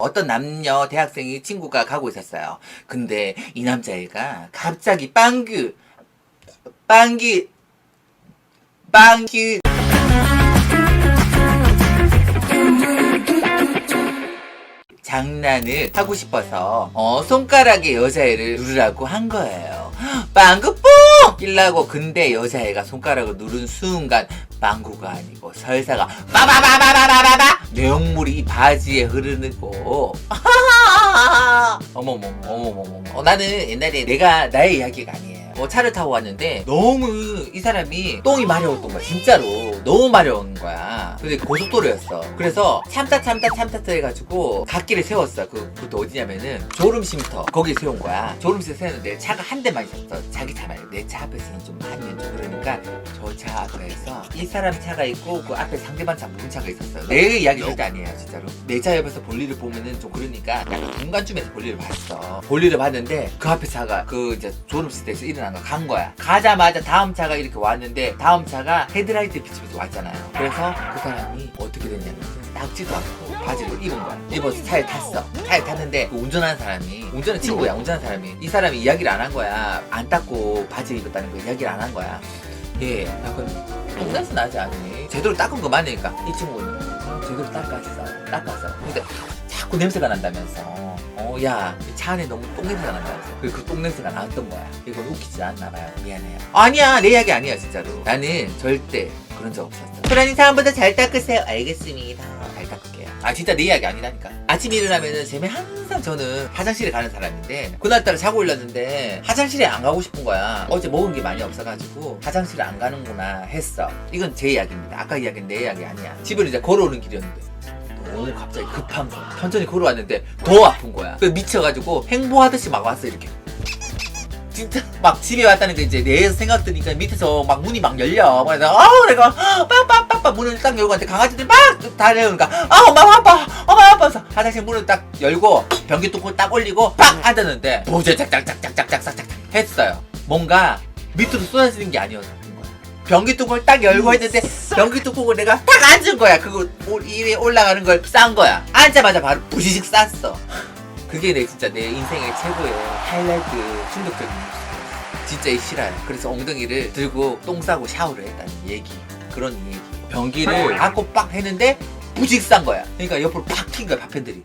어떤 남녀 대학생이 친구가 가고 있었어요. 근데 이 남자애가 갑자기 빵규 빵기 빵규 장난을 하고 싶어서 어 손가락에 여자애를 누르라고 한 거예요. 빵구 뽕! 끼려고 근데 여자애가 손가락을 누른 순간 빵구가 아니고 설사가 빠바바바바바바바 내용물이 이 바지에 흐르고 어머머머 어머머머 어, 나는 옛날에 내가 나의 이야기가 아니에요. 어, 차를 타고 왔는데 너무 이 사람이 똥이 마려웠던 거야 진짜로 너무 마려운 거야 근데 고속도로였어. 그래서 참다 참다 참다 해가지고 갓길에 세웠어. 그, 그것도 어디냐면은 졸음쉼터. 거기 세운 거야. 졸음쉼터 세웠는데 차가 한 대만 있었어. 자기 차 말고 내 차 앞에서는 좀 하면 좀 그러니까 저 차 앞에서 이 사람 차가 있고 그 앞에 상대방 차 묵은 차가 있었어요 내 이야기 절대 아니에요 진짜로. 내 차 옆에서 볼일을 보면은 좀 그러니까 약간 중간쯤에서 볼일을 봤어. 볼일을 봤는데 그 앞에 차가 그 이제 졸음실에서 일어난 거 간 거야. 가자마자 다음 차가 이렇게 왔는데 다음 차가 헤드라이트 비치면서 왔잖아요. 그래서 그 사람이 어떻게 됐냐면 닦지도 않고 바지를 입은 거야. 입어서 차에 탔어. 차에 탔는데 그 운전하는 사람이 운전은 친구야 운전하는 사람이. 이 사람이 이야기를 안 한 거야. 안 닦고 바지를 입었다는 거 이야기를 안 한 거야. 예 약간 똥냄새 나지 않니 제대로 닦은 거 맞으니까. 이 친구는 제대로 닦았어 닦았어 근데 자꾸 냄새가 난다면서. 어야차 안에 너무 똥냄새가 난다면서. 그, 그 똥냄새가 나왔던 거야. 이건 웃기지 않나 봐요. 미안해요. 아니야 내 이야기 아니야 진짜로. 나는 절대 그런 적 없었어 그러니 다음부터 잘 닦으세요. 알겠습니다. 잘 닦을게요. 아 진짜 내 이야기 아니라니까. 아침에 일어나면은 쟤네 항상 저는 화장실에 가는 사람인데 그날따라 자고 일렀는데 화장실에 안 가고 싶은 거야. 어제 먹은 게 많이 없어가지고 화장실에 안 가는구나 했어. 이건 제 이야기입니다. 아까 이야기는 내 이야기 아니야. 집을 이제 걸어오는 길이었는데. 너무 갑자기 급한 거야 천천히 걸어왔는데 더 아픈 거야. 그 미쳐가지고 행보하듯이 막 왔어 이렇게 진짜 막 집에 왔다는 게 이제 내 생각 드니까 밑에서 막 문이 막 열려. 그래서 아우 내가 빡빡빡빡 문을 딱 열고 왔는데 강아지들이 막 달려오니까 아 엄마 아빠 엄마 아빠 해서 화장실 문을 딱 열고 변기 뚜껑 딱 올리고 팍 앉았는데 보제 짝짝짝짝짝짝짝짝 했어요. 뭔가 밑으로 쏟아지는 게 아니었던 거야. 변기 뚜껑을 딱 열고 했는데 변기 뚜껑을 내가 딱 앉은 거야. 그거 올- 위에 올라가는 걸 싼 거야. 앉자마자 바로 부시식 쌌어 그게 내 진짜 내 인생의 최고의 하이라이트 충격적인 뉴스였어. 진짜 이 싫어요. 그래서 엉덩이를 들고 똥 싸고 샤워를 했다는 얘기. 그런 얘기. 변기를 닫고 빡 했는데 부직 싼 거야. 그러니까 옆으로 팍 튄 거야, 파편들이.